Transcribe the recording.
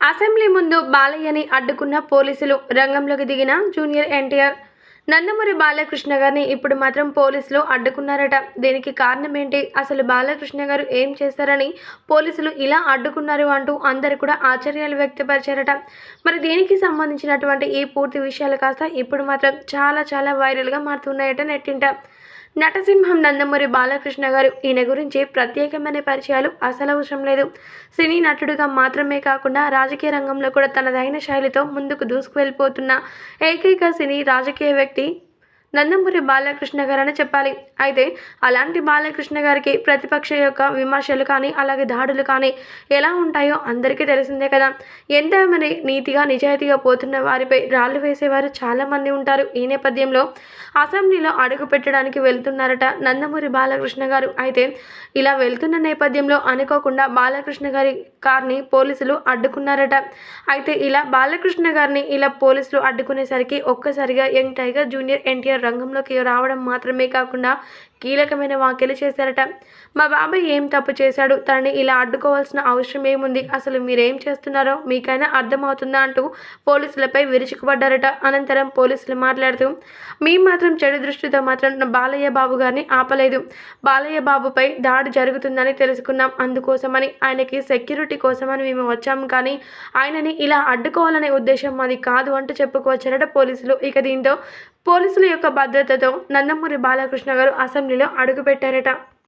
Assembly ముందు బాలయ్యని అడ్డుకున్న పోలీసులు రంగంలోకి దిగిన జూనియర్ ఎన్టీఆర్. నందమూరి బాలకృష్ణ గారిని ఇప్పుడు మాత్రం పోలీసులు అడ్డుకున్నారట. దీనికి కారణం ఏంటి? అసలు బాలకృష్ణ గారు ఏం చేశారని పోలీసులు ఇలా అడ్డుకున్నారు అంటూ అందరు కూడా ఆశ్చర్యాలు వ్యక్తపరిచారట. మరి దీనికి సంబంధించినటువంటి ఈ పూర్తి విషయాలు కాస్త ఇప్పుడు మాత్రం చాలా చాలా వైరల్గా మారుతున్నాయట నెట్టింట. నటసింహం నందమూరి బాలకృష్ణ గారు ఈయన గురించి ప్రత్యేకమైన పరిచయాలు అసలు అవసరం లేదు. సినీ నటుడిగా మాత్రమే కాకుండా రాజకీయ రంగంలో కూడా తనదైన శైలితో ముందుకు దూసుకువెళ్ళిపోతున్న ఏకైక సినీ రాజకీయ వ్యక్తి నందమూరి బాలకృష్ణ గారు అని చెప్పాలి. అయితే అలాంటి బాలకృష్ణ గారికి ప్రతిపక్ష యొక్క విమర్శలు కానీ అలాగే దాడులు కానీ ఎలా ఉంటాయో అందరికీ తెలిసిందే కదా. ఎంత మరి నీతిగా నిజాయితీగా పోతున్న వారిపై రాళ్ళు వేసేవారు చాలామంది ఉంటారు. ఈ నేపథ్యంలో అసెంబ్లీలో అడుగు పెట్టడానికి వెళ్తున్నారట నందమూరి బాలకృష్ణ గారు. అయితే ఇలా వెళ్తున్న నేపథ్యంలో అనుకోకుండా బాలకృష్ణ గారి కార్ని పోలీసులు అడ్డుకున్నారట. అయితే ఇలా బాలకృష్ణ గారిని ఇలా పోలీసులు అడ్డుకునేసరికి ఒక్కసారిగా యంగ్ టైగర్ జూనియర్ ఎన్టీఆర్ రంగంలోకి రావడం మాత్రమే కాకుండా కీలకమైన వ్యాఖ్యలు చేశారట. మా బాబాయ్ ఏం తప్పు చేశాడు? తనని ఇలా అడ్డుకోవాల్సిన అవసరం ఏముంది? అసలు మీరేం చేస్తున్నారో మీకైనా అర్థమవుతుందా అంటూ పోలీసులపై విరుచుకుపడ్డారట. అనంతరం పోలీసులు మాట్లాడుతూ మేము మాత్రం చెడు దృష్టితో మాత్రం నా బాలయ్య బాబు గారిని ఆపలేదు. బాలయ్య బాబుపై దాడి జరుగుతుందని తెలుసుకున్నాం. అందుకోసమని ఆయనకి సెక్యూరిటీ కోసమని మేము వచ్చాము కానీ ఆయనని ఇలా అడ్డుకోవాలనే ఉద్దేశం మాది కాదు అంటూ చెప్పుకోవచ్చారట పోలీసులు. ఇక దీంతో పోలీసుల యొక్క భద్రతతో నందమూరి బాలకృష్ణ గారు అసెంబ్లీలో అడుగుపెట్టారట.